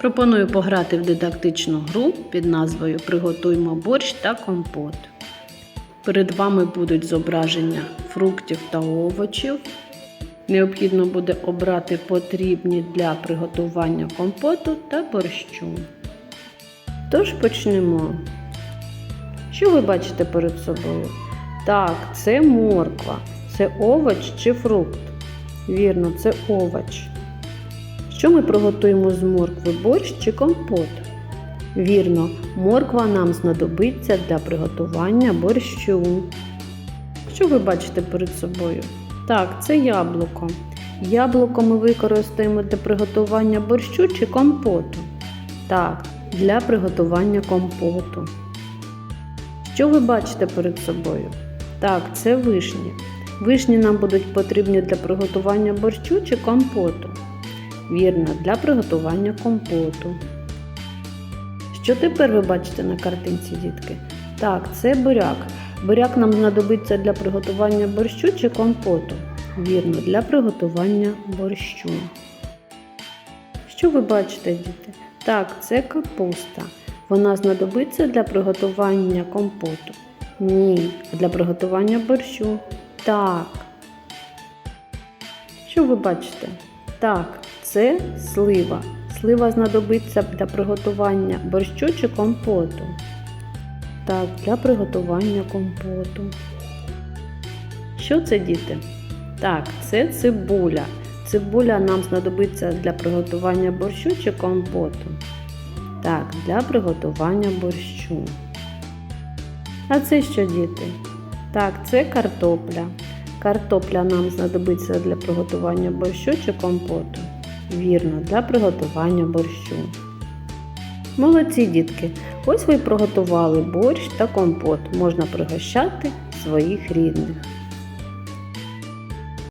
Пропоную пограти в дидактичну гру під назвою Приготуймо борщ та компот. Перед вами будуть зображення фруктів та овочів. Необхідно буде обрати потрібні для приготування компоту та борщу. Тож почнемо. Що ви бачите перед собою? Так, це морква. Це овоч чи фрукт? Вірно, це овоч. Що ми приготуємо з моркви борщ чи компот? Вірно, морква нам знадобиться для приготування борщу. Що ви бачите перед собою? Так, це яблуко. Яблуко ми використаємо для приготування борщу чи компоту. Так, для приготування компоту. Що ви бачите перед собою? Так, це вишні. Вишні нам будуть потрібні для приготування борщу чи компоту. Вірно, для приготування компоту. Що тепер ви бачите на картинці, дітки? Так, це буряк. Буряк нам знадобиться для приготування борщу чи компоту. Вірно, для приготування борщу. Що ви бачите, діти? Так, це капуста. Вона знадобиться для приготування компоту. Ні, для приготування борщу. Так. Що ви бачите? Так, це слива. Слива знадобиться для приготування борщу чи компоту. Так, для приготування компоту. Що це, діти? Так, це цибуля. Цибуля нам знадобиться для приготування борщу чи компоту. Так, для приготування борщу. А це що, діти? Так, це картопля. Картопля нам знадобиться для приготування борщу чи компоту. Вірно, для приготування борщу. Молодці дітки! Ось ви приготували борщ та компот. Можна пригощати своїх рідних.